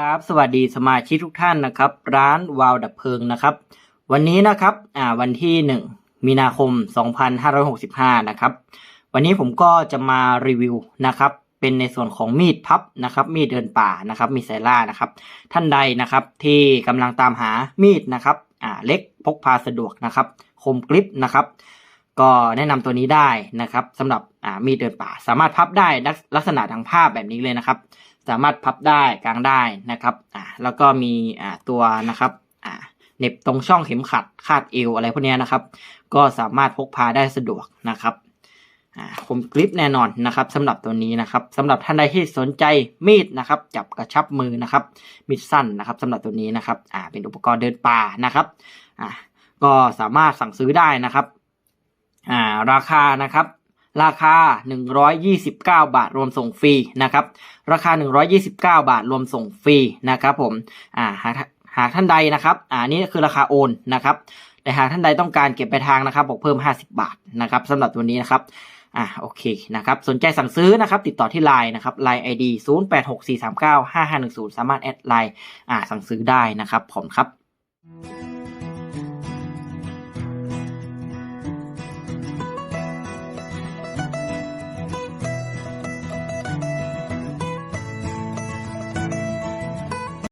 ครับสวัสดีสมาชิกทุกท่านนะครับ ร้านวาวดับเพลิงนะครับ วันนี้นะครับอ่าวันที่หนึ่งมีนาคม 2565 นะครับ วันนี้ผมก็จะมารีวิวนะครับ เป็นในส่วนของมีดพับนะครับ มีดเดินป่านะครับ มีไซล่านะครับ ท่านใดนะครับที่กำลังตามหามีดนะครับอ่าเล็กพกพาสะดวกนะครับ คมกริปนะครับ ก็แนะนำตัวนี้ได้นะครับสำหรับอ่ามีดเดินป่า สามารถพับได้ลักลักษณะทางภาพแบบนี้เลยนะครับ สามารถพับได้กางได้นะครับอ่าแล้วก็มีอ่าตัวนะครับอ่าเน็บตรงช่องเข็มขัดคาดเอวอะไรพวกเนี้ยนะครับ ก็สามารถพกพาได้สะดวกนะครับอ่าคมกริปแน่นอนนะครับสำหรับตัวนี้นะครับสำหรับท่านใดที่สนใจมีดนะครับ จับกระชับมือนะครับมีดสั้นนะครับสำหรับตัวนี้นะครับอ่าเป็นอุปกรณ์เดินป่านะครับอ่าก็สามารถสั่งซื้อได้นะครับอ่าราคานะครับ ราคา 129 บาทรวมส่งฟรีนะครับ ราคา 129 บาทรวมส่งฟรีนะครับผมอ่าหากหากท่านใดนะครับอ่านี่คือราคาโอนนะครับแต่หากท่านใดต้องการเก็บไปทางนะครับบอกเพิ่ม 50 บาทนะครับสำหรับตัวนี้นะครับอ่าโอเคนะครับสนใจสั่งซื้อนะครับติดต่อที่ไลน์นะครับไลน์ ID 0864395510 สามารถแอดไลน์อ่าสั่งซื้อได้นะครับผมครับ